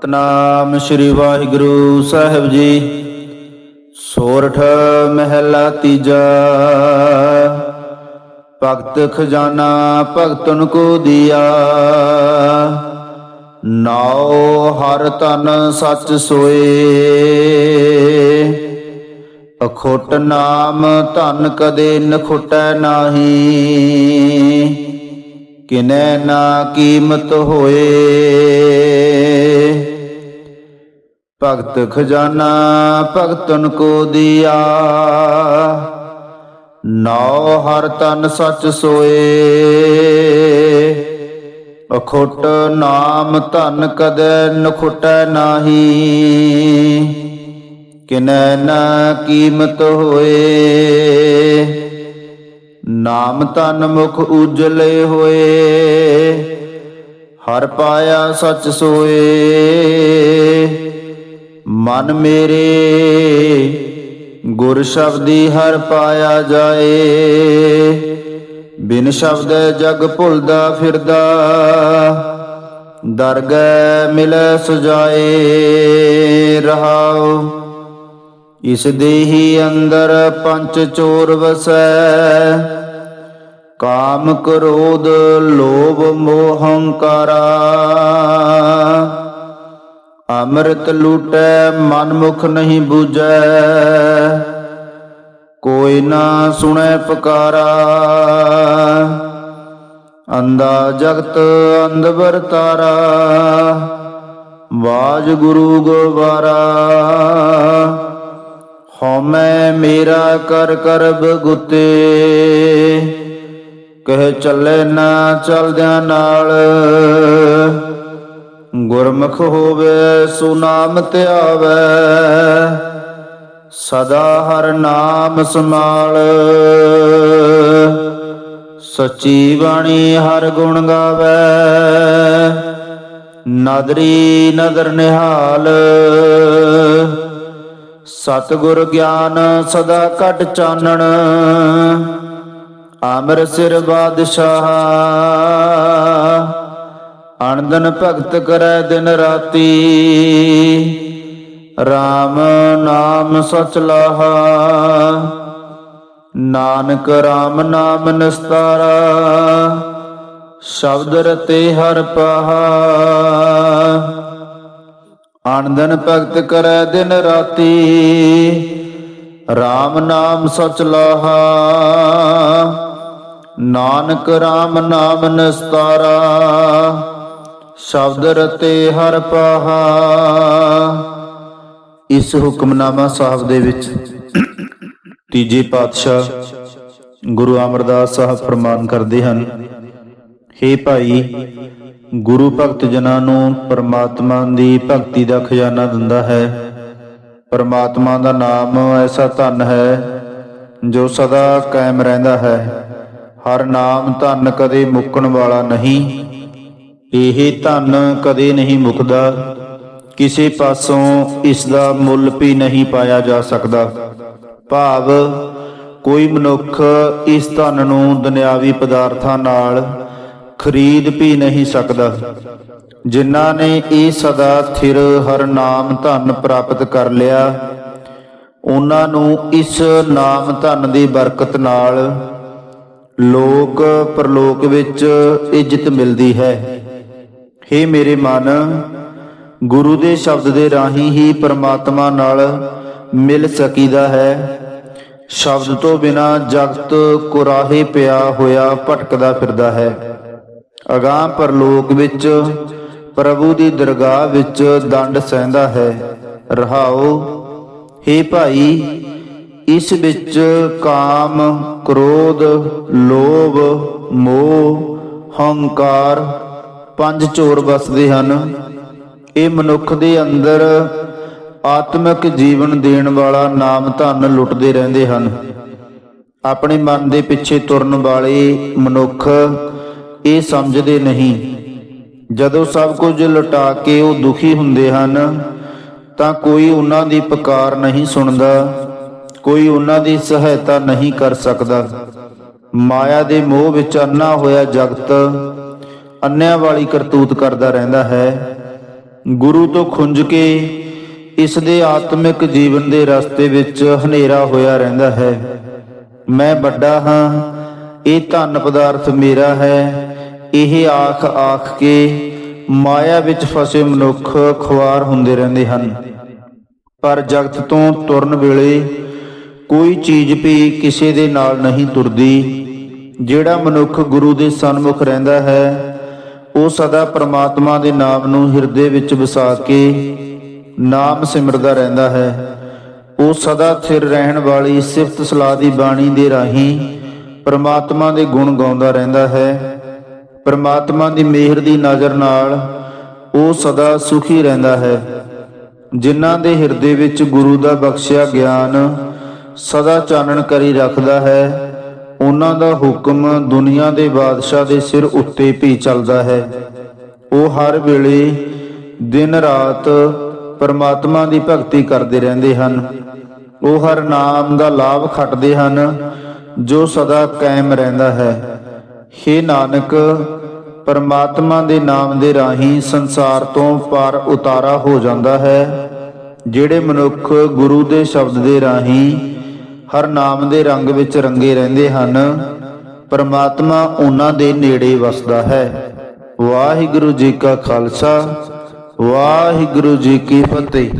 ਸਤਨਾਮ ਸ੍ਰੀ ਵਾਹਿਗੁਰੂ ਸਾਹਿਬ ਜੀ। ਸੋਰਠ ਮਹਿਲਾ ਤੀਜਾ। ਭਗਤ ਖਜ਼ਾਨਾ ਭਗਤਨ ਕੋ ਦਿਆ। ਨਾਉ ਹਰ ਤਨ ਸਚ ਸੋਏ। ਅਖੋਟ ਨਾਮ ਧਨ ਕਦੇ ਨਖੁਟੈ ਨਾਹੀ। ਕਿਨੈ ਨਾ ਕੀਮਤ ਹੋਏ। ਭਗਤ ਖਜ਼ਾਨਾ ਭਗਤਨ ਕੋ ਦਿਆ। ਨਾਉ ਹਰ ਤਨ ਸੱਚ ਸੋਏ। ਅਖੁੱਟ ਨਾਮ ਧਨ ਕਦੇ ਨਖੁਟੈ ਨਾਹੀ। ਕਿਨੈ ਨਾ ਕੀਮਤ ਹੋਏ। ਨਾਮ ਤਨ ਮੁਖ ਉਜਲੇ ਹੋਏ, ਹਰ ਪਾਇਆ ਸਚ ਸੋਏ। ਮਨ ਮੇਰੇ ਗੁਰ ਸ਼ਬਦੀ ਹਰ ਪਾਇਆ ਜਾਏ, ਬਿਨ ਸ਼ਬਦ ਜਗ ਭੁਲਦਾ ਫਿਰਦਾ, ਦਰਗਹਿ ਮਿਲੈ ਸੁਜਾਏ। ਰਹਾਉ, ਇਸ ਦੇਹੀ ਅੰਦਰ ਪੰਜ ਚੋਰ ਵਸੈ ਕਾਮ ਕ੍ਰੋਧ ਲੋਭ ਮੋਹ ਹੰਕਾਰਾ। ਅੰਮ੍ਰਿਤ ਲੁਟੈ ਮਨ ਮੁਖ ਨਹੀਂ ਬੂਝੈ। ਕੋਈ ਨਾ ਸੁਣੈ ਪੁਕਾਰਾ। ਅੰਦਾ ਜਗਤ ਅੰਧਵਰ ਤਾਰਾ। ਬਾਜ ਗੁਰੂ ਗੋਬਾਰਾ ਹਉਮੈ ਮੇਰਾ ਕਰ ਕਰਬ ਗੁਤੇ। ਕਹੇ ਚੱਲੇ ਨਾ ਚਲਦਿਆਂ ਨਾਲ। ਗੁਰਮੁਖ ਹੋਵੇ ਸੁਨਾਮ ਧਿਆਵੇ ਸਦਾ ਹਰ ਨਾਮ ਸਮਾਲ ਸੱਚੀ ਬਾਣੀ ਹਰ ਗੁਣ ਗਾਵੇ। ਨਦਰੀ ਨਦਰ ਨਿਹਾਲ। ਸਤਿਗੁਰ ਗਿਆਨ ਸਦਾ ਘਟ ਚਾਨਣ। ਅਮਰ ਸਿਰ ਬਾਦਸ਼ਾਹ। ਅਣਦਨ ਭਗਤ ਕਰੈ ਦਿਨ ਰਾਤੀ। RAM ਨਾਮ ਸਚ ਲਾਹਾ। ਨਾਨਕ RAM ਨਾਮ ਨਿਸਤਾਰਾ। ਸ਼ਬਦ ਰਤੇ ਹਰ ਪਹਾ। ਅਣਦਨ ਭਗਤ ਕਰੈ ਦਿਨ ਰਾਤੀ। RAM ਨਾਮ ਸਚ ਲਾਹਾ। ਨਾਨਕ RAM ਨਾਮ ਨਸਤਾਰਾ, ਸ਼ਬਦ ਰਤੇ ਹਰ ਪਾਹਾ। ਇਸ ਹੁਕਮਨਾਮਾ ਸਾਹਿਬ ਦੇ ਵਿੱਚ ਤੀਜੇ ਪਾਤਸ਼ਾਹ ਗੁਰੂ ਅਮਰਦਾਸ ਸਾਹਿਬ ਫਰਮਾਨ ਕਰਦੇ ਹਨ, ਹੇ ਭਾਈ, ਗੁਰੂ ਭਗਤ ਜਨਾਂ ਨੂੰ ਪਰਮਾਤਮਾ ਦੀ ਭਗਤੀ ਦਾ ਖਜ਼ਾਨਾ ਦਿੰਦਾ ਹੈ। ਪਰਮਾਤਮਾ ਦਾ ਨਾਮ ਐਸਾ ਧਨ ਹੈ ਜੋ ਸਦਾ ਕਾਇਮ ਰਹਿੰਦਾ ਹੈ। ਹਰ ਨਾਮ ਧਨ ਕਦੇ ਮੁੱਕਣ ਵਾਲਾ ਨਹੀਂ, ਇਹ ਧਨ ਕਦੇ ਨਹੀਂ ਮੁੱਕਦਾ, ਕਿਸੇ ਪਾਸੋਂ ਇਸ ਦਾ ਮੁੱਲ ਵੀ ਨਹੀਂ ਪਾਇਆ ਜਾ ਸਕਦਾ। ਭਾਵ, ਕੋਈ ਮਨੁੱਖ ਇਸ ਧਨ ਨੂੰ ਦੁਨਿਆਵੀ ਪਦਾਰਥਾਂ ਨਾਲ ਖਰੀਦ ਵੀ ਨਹੀਂ ਸਕਦਾ। ਜਿਨ੍ਹਾਂ ਨੇ ਇਹ ਸਦਾ ਥਿਰ ਹਰ ਨਾਮ ਧਨ ਪ੍ਰਾਪਤ ਕਰ ਲਿਆ, ਉਹਨਾਂ ਨੂੰ ਇਸ ਨਾਮ ਧਨ ਦੀ ਬਰਕਤ ਨਾਲ ਲੋਕ ਪਰਲੋਕ ਵਿੱਚ ਇੱਜ਼ਤ ਮਿਲਦੀ ਹੈ। हे ਮੇਰੇ ਮਨ, ਗੁਰੂ ਦੇ ਸ਼ਬਦ ਦੇ ਰਾਹੀਂ ਹੀ ਪਰਮਾਤਮਾ ਨਾਲ ਮਿਲ ਸਕੀਦਾ ਹੈ। ਸ਼ਬਦ ਤੋਂ ਬਿਨਾ ਜਗਤ ਕੁਰਾਹੇ ਪਿਆ ਹੋਇਆ ਭਟਕਦਾ ਫਿਰਦਾ ਹੈ। ਅਗਾਹ ਪਰਲੋਕ ਵਿੱਚ ਪ੍ਰਭੂ ਦੀ ਦਰਗਾਹ ਵਿੱਚ ਦੰਡ ਸਹਿੰਦਾ ਹੈ। ਰਹਾਓ हे ਭਾਈ ਇਸ ਵਿੱਚ ਕਾਮ, ਕ੍ਰੋਧ, ਲੋਭ, ਮੋਹ, ਹੰਕਾਰ ਪੰਜ ਚੋਰ ਵਸਦੇ ਹਨ। ਇਹ ਮਨੁੱਖ ਦੇ ਅੰਦਰ ਆਤਮਿਕ ਜੀਵਨ ਦੇਣ ਵਾਲਾ ਨਾਮ ਧਨ ਲੁੱਟਦੇ ਰਹਿੰਦੇ ਹਨ। ਆਪਣੇ ਮਨ ਦੇ ਪਿੱਛੇ ਤੁਰਨ ਵਾਲੇ ਮਨੁੱਖ ਇਹ ਸਮਝਦੇ ਨਹੀਂ। ਜਦੋਂ ਸਭ ਕੁਝ ਲੁਟਾ ਕੇ ਉਹ ਦੁਖੀ ਹੁੰਦੇ ਹਨ, ਤਾਂ ਕੋਈ ਉਹਨਾਂ ਦੀ ਪੁਕਾਰ ਨਹੀਂ ਸੁਣਦਾ। ਕੋਈ ਉਹਨਾਂ ਦੀ ਸਹਾਇਤਾ ਨਹੀਂ ਕਰ ਸਕਦਾ। ਮਾਇਆ ਦੇ ਮੋਹ ਵਿੱਚ ਅੰਨਾ ਹੋਇਆ ਜਗਤ ਅੰਨਿਆਂ ਵਾਲੀ ਕਰਤੂਤ ਕਰਦਾ ਰਹਿੰਦਾ ਹੈ। ਗੁਰੂ ਤੋਂ ਖੁੰਝ ਕੇ ਇਸ ਦੇ ਆਤਮਿਕ ਜੀਵਨ ਦੇ ਰਸਤੇ ਵਿੱਚ ਹਨੇਰਾ ਹੋਇਆ ਰਹਿੰਦਾ ਹੈ। ਮੈਂ ਵੱਡਾ ਹਾਂ, ਇਹ ਧਨ ਪਦਾਰਥ ਮੇਰਾ ਹੈ। ਇਹ ਆਖ ਆਖ ਕੇ ਮਾਇਆ ਵਿੱਚ ਫਸੇ ਮਨੁੱਖ ਖੁਆਰ ਹੁੰਦੇ ਰਹਿੰਦੇ ਹਨ। ਪਰ ਜਗਤ ਤੋਂ ਤੁਰਨ ਵੇਲੇ ਕੋਈ ਚੀਜ਼ ਵੀ ਕਿਸੇ ਦੇ ਨਾਲ ਨਹੀਂ ਤੁਰਦੀ, ਜਿਹੜਾ ਮਨੁੱਖ ਗੁਰੂ ਦੇ ਸਨਮੁਖ ਰਹਿੰਦਾ ਹੈ, ਉਹ ਸਦਾ ਪ੍ਰਮਾਤਮਾ ਦੇ ਨਾਮ ਨੂੰ ਹਿਰਦੇ ਵਿੱਚ ਵਸਾ ਕੇ ਨਾਮ ਸਿਮਰਦਾ ਰਹਿੰਦਾ ਹੈ। ਉਹ ਸਦਾ ਥਿਰ ਰਹਿਣ ਵਾਲੀ ਸਿਫਤ ਸਲਾਹ ਦੀ ਬਾਣੀ ਦੇ ਰਾਹੀਂ ਪ੍ਰਮਾਤਮਾ ਦੇ ਗੁਣ ਗਾਉਂਦਾ ਰਹਿੰਦਾ ਹੈ। ਪ੍ਰਮਾਤਮਾ ਦੀ ਮਿਹਰ ਦੀ ਨਜ਼ਰ ਨਾਲ ਉਹ ਸਦਾ ਸੁਖੀ ਰਹਿੰਦਾ ਹੈ। ਜਿਨ੍ਹਾਂ ਦੇ ਹਿਰਦੇ ਵਿੱਚ ਗੁਰੂ ਦਾ ਬਖਸ਼ਿਆ ਗਿਆਨ ਸਦਾ ਚਾਨਣ ਕਰੀ ਰੱਖਦਾ ਹੈ। ਉਹਨਾਂ ਦਾ ਹੁਕਮ ਦੁਨੀਆ ਦੇ ਬਾਦਸ਼ਾਹ ਦੇ ਸਿਰ ਉੱਤੇ ਵੀ ਚੱਲਦਾ ਹੈ। ਉਹ ਹਰ ਵੇਲੇ ਦਿਨ ਰਾਤ ਪਰਮਾਤਮਾ ਦੀ ਭਗਤੀ ਕਰਦੇ ਰਹਿੰਦੇ ਹਨ। ਉਹ ਹਰ ਨਾਮ ਦਾ ਲਾਭ ਖੱਟਦੇ ਹਨ, ਜੋ ਸਦਾ ਕਾਇਮ ਰਹਿੰਦਾ ਹੈ। हे ਨਾਨਕ, ਪਰਮਾਤਮਾ ਦੇ ਨਾਮ ਦੇ ਰਾਹੀਂ ਸੰਸਾਰ ਤੋਂ ਪਾਰ ਉਤਾਰਾ ਹੋ ਜਾਂਦਾ ਹੈ, ਜਿਹੜੇ ਮਨੁੱਖ ਗੁਰੂ ਦੇ ਸ਼ਬਦ ਦੇ ਰਾਹੀਂ ਹਰ ਨਾਮ ਦੇ ਰੰਗ ਵਿੱਚ ਰੰਗੇ ਰਹਿੰਦੇ ਹਨ। ਪਰਮਾਤਮਾ ਉਹਨਾਂ ਦੇ ਨੇੜੇ ਵਸਦਾ ਹੈ। ਵਾਹਿਗੁਰੂ ਜੀ ਕਾ ਖਾਲਸਾ, ਵਾਹਿਗੁਰੂ ਜੀ ਕੀ ਫਤਿਹ।